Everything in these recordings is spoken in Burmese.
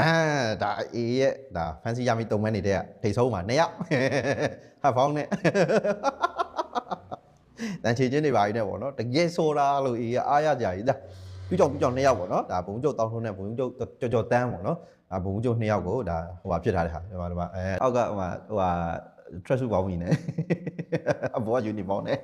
အာဒါအေးရဲ့ဒါ fancy ရမီတုံမဲနေတဲ့ထိတ်ဆုံးမှာနှစ်ယောက်ဟာဖောင်းနဲ့တန်ချေချင်းတွေပါကြီးနဲ့ပေါ့နော်တကယ်ဆိုတာလို့အေးရအားရကြကြီးဒါပြကြောင်ပြကြောင်နှစ်ယောက်ပေါ့နော်ဒါဘုံကျုပ်တောင်းထုံးနဲ့ဘုံကျုပ်ကြော်ကြော်တန်းပေါ့နော်ဒါဘုံကျုပ်နှစ်ယောက်ကိုဒါဟိုပါဖြစ်ထားတဲ့ဟာဒီမှာဒီမှာအဲအောက်ကဟိုဟာဟိုဟာ track suit ပေါင်းမိနေအဘော uniform နဲ့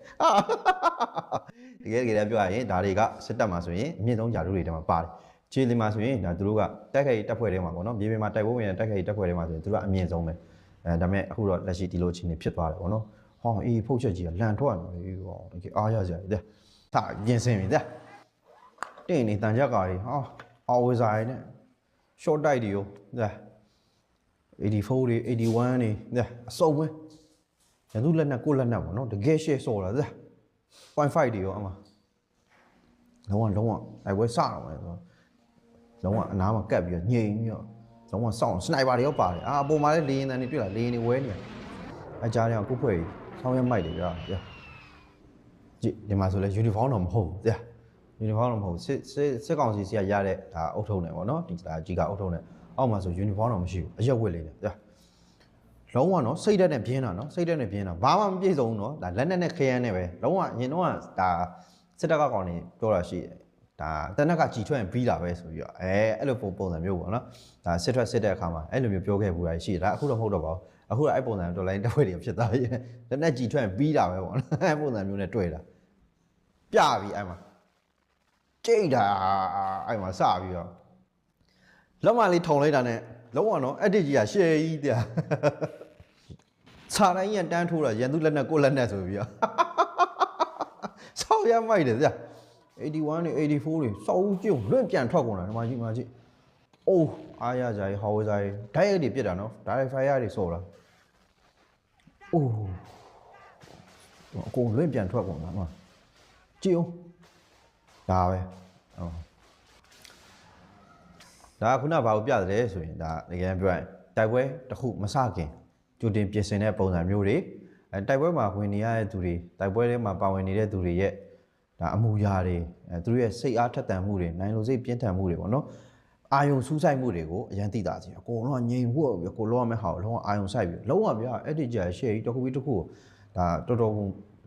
တကယ်တကယ်ပြောရရင်ဒါတွေကစစ်တပ်မှာဆိုရင်အမြင့်ဆုံးဂျာတို့တွေထဲမှာပါတယ် ခြေလီမှာဆိုရင်ဒါသူတို့ကတက်ခိုက်တက်ဖွဲ့ထဲမှာပေါ့နော်မြေပြင်မှာတိုက်ပွဲဝင်တဲ့တက်ခိုက်တက်ဖွဲ့ထဲမှာဆိုရင်သူတို့ကအမြင့်ဆုံးပဲအဲဒါပေမဲ့အခုတော့လက်ရှိဒီလိုအခြေအနေဖြစ်သွားတယ်ပေါ့နော်ဟောအေးဖုတ်ချက်ကြီးကလန်ထွက်နေပြီဟောတကယ်အားရစရာကြီးတဲ့သာပြင်ဆင်ပြီတဲ့တင်းနေတန်ကြက်ကာတွေဟာအော်ဝေဇာတွေနဲ့ short တိုက်တွေရောတဲ့84တွေ81တွေတဲ့အစုံပဲရန်သူလက်နက်ကိုလက်နက်ပေါ့နော်တကယ်ရှေ့ဆော်လာတဲ့0.5တွေရောအမလုံးဝလုံးဝအဲဝဲစတော့မယ်ဆိုတော့ လုံးဝအနားမှာကတ်ပြီးတော့ညိန်ပြီးတော့လုံးဝစောင့်စနိုက်ပါတွေရောပါတယ်အာအပေါ်မှာလည်းလေရင်တန်တွေတွေ့လားလေရင်တွေဝဲနေတယ်အကြားတွေကကုတ်ဖွဲ့ကြီးဆောင်းရမိုက်တွေကြာကြာကြည့်ဒီမှာဆိုလဲ uniform တော့မဟုတ်ဘူးကြာ uniform တော့မဟုတ်ဘူးစစ်စစ်စစ်ကောင်စီစီကရတဲ့ဒါအုပ်ထုံးတယ်ပေါ့နော်ဒီဒါကြီးကအုပ်ထုံးတယ်အောက်မှာဆို uniform တော့မရှိဘူးအရက်ဝတ်လေးတယ်ကြာလုံးဝနော်စိတ်ဓာတ်နဲ့ပြင်းတာနော်စိတ်ဓာတ်နဲ့ပြင်းတာဘာမှမပြည့်စုံဘူးနော်ဒါလက်နက်နဲ့ခရမ်းနဲ့ပဲလုံးဝအရင်တော့ကဒါစစ်တပ်ကကောင်နေပြောတာရှိတယ် ဒါတနက်ကကြည်ထွက်ရင်ပြီးတာပဲဆိုပြီးတော့အဲအဲ့လိုပုံပုံစံမျိုးပေါ့နော်ဒါစစ်ထွက်စစ်တဲ့အခါမှာအဲ့လိုမျိုးပြောခဲ့ဘူးရရှိတယ်ဒါအခုတော့မဟုတ်တော့ပါဘူးအခုတော့အဲ့ပုံစံတော်လိုင်းတစ်ဝက်တွေဖြစ်သွားပြီလက်နက်ကြည်ထွက်ရင်ပြီးတာပဲပေါ့နော်အဲ့ပုံစံမျိုးနဲ့တွေ့တာပြပြီအဲ့မှာကြိတ်တာအဲ့မှာစပြီးတော့လက်မလေးထုံလိုက်တာနဲ့လုံးဝတော့အဲ့ဒီကြီးကရှယ်ကြီးတဲ့ခြာတိုင်းရန်တန်းထိုးတာရန်သူလက်နဲ့ကိုယ်လက်နဲ့ဆိုပြီးတော့ဆောက်ရမိုက်တယ်ဗျ 81တွေ84တွေစောက်ကျုံလွင့်ပြန်ထွက်ကုန်တာဒီမှာကြည့်မှာကြည့်အိုးအားရကြကြီးဟောဝေးစားကြီးဓာတ်ရိုက်တွေပြစ်တာနော်ဓာတ်ရိုက်ဖိုင်ယာတွေစော်တာအိုးအကုန်လွင့်ပြန်ထွက်ကုန်တာနော်ကြည့်အောင်ဒါပဲဟုတ်ဒါကခုနဘာကိုပြတယ်ဆိုရင်ဒါတကယ်ပြောရင်တိုက်ပွဲတစ်ခုမစခင်ကြိုတင်ပြင်ဆင်တဲ့ပုံစံမျိုးတွေအဲတိုက်ပွဲမှာဝင်နေရတဲ့သူတွေတိုက်ပွဲထဲမှာပါဝင်နေတဲ့သူတွေရဲ့ ဒါအမှုရာတွေအဲသူတို့ရဲ့စိတ်အားထက်သန်မှုတွေနိုင်လိုစိတ်ပြင်းထန်မှုတွေပေါ့နော်အာယုံစူးစိုက်မှုတွေကိုအရန်သိတာစီအကုန်လုံးကငြိမ်ဖို့ပြီးကိုလုံးဝမဲ့ဟာကိုလုံးဝအာယုံစိုက်ပြီးလုံးဝပြအဲ့ဒီကြာရှေ့ကြီးတစ်ခုပြီးတစ်ခုကိုဒါတော်တော်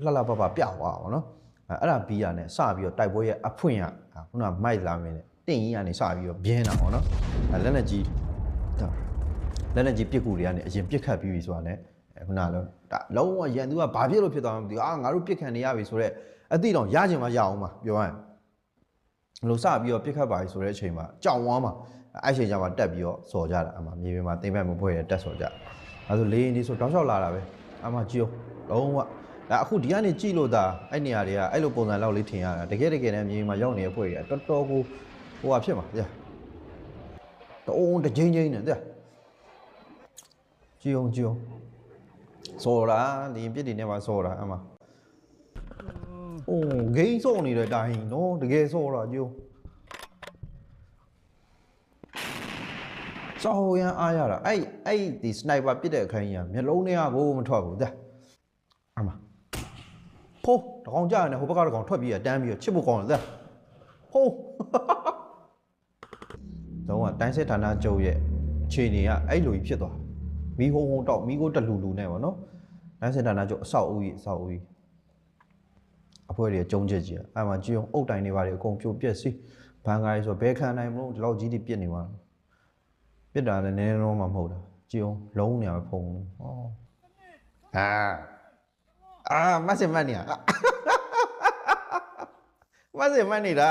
လှလှပပပြသွားပါတော့နော်အဲအဲ့ဒါပြီးရနဲ့စပြီးတော့တိုက်ပွဲရဲ့အဖွင့်ရခုနကမိုက်လာမင်းနဲ့တင့်ကြီးကနေစပြီးတော့ပြင်းတာပေါ့နော်အဲလက်နဲ့ကြီးဒါလက်နဲ့ကြီးပြစ်ကူတွေကနေအရင်ပြစ်ခတ်ပြီးပြီဆိုတာ ਨੇ အဲခုနကတော့ဒါလုံးဝရန်သူကဘာဖြစ်လို့ဖြစ်သွားမှမသိဘူးအာငါတို့ပြစ်ခံနေရပြီဆိုတော့ အတိတော့ရချင်မှရအောင်ပါပြောရရင်လို့စပြီးတော့ပြစ်ခတ်ပါပြီဆိုတဲ့အချိန်မှာကြောင်ဝမ်းမှာအဲ့ချိန်ကျမှတက်ပြီးတော့စော်ကြတာအမှမြေပြင်မှာတိမ်ဘက်မဖွဲ့ရတက်စော်ကြအဲဆိုလေးရင်ဒီဆိုတောက်လျှောက်လာတာပဲအမှကြည့်အောင်လုံးဝဒါအခုဒီကနေကြည့်လို့ဒါအဲ့နေရာတွေကအဲ့လိုပုံစံလောက်လေးထင်ရတာတကယ်တကယ်နဲ့မြေပြင်မှာရောက်နေတဲ့ဖွဲ့တွေကတော်တော်ကိုဟိုဟာဖြစ်မှာကြာတုံးတစ်ချင်းချင်းနဲ့ကြာကြည့်အောင်ကြည့်အောင်စော်တာဒီပြစ်တွေနဲ့ပါစော်တာအမှ အိုးဂိမ်းစော်နေတဲ့တိုင်းနော်တကယ်စော်တာကြည့်အောင်စော်ရန်အားရတာအဲ့အဲ့ဒီစနိုက်ပါပစ်တဲ့အခန်းကြီးကမျက်လုံးထဲကကိုမထွက်ဘူးကြာအမှဖိုးတကောင်ကြာနေဟိုဘက်ကတကောင်ထွက်ပြီးရတန်းပြီးရချစ်ဖို့ကောင်းတယ်ဖိုးတော့ကတိုင်းစစ်ဌာနချုပ်ရဲ့အခြေအနေကအဲ့လိုကြီးဖြစ်သွားမီးဟုံးဟုံးတောက်မီးကိုတလူလူနဲ့ပေါ့နော်တိုင်းစစ်ဌာနချုပ်အဆောက်အဦကြီးအဆောက်အဦကြီး အဖွဲ့တွေကျုံချက်ကြီးအဲ့မှာကြည့်အောင်အုတ်တိုင်တွေပါတွေအကုန်ပြိုပြက်စီးဘန်ကားကြီးဆိုဘဲခံနိုင်မလို့ဒီလောက်ကြီးတွေပြစ်နေမှာပြစ်တာလည်းနည်းနည်းတော့မှမဟုတ်တာကြည့်အောင်လုံးနေရဖုံဟောအာအာမတ်စင်မတ်နေရမတ်စင်မတ်နေတာ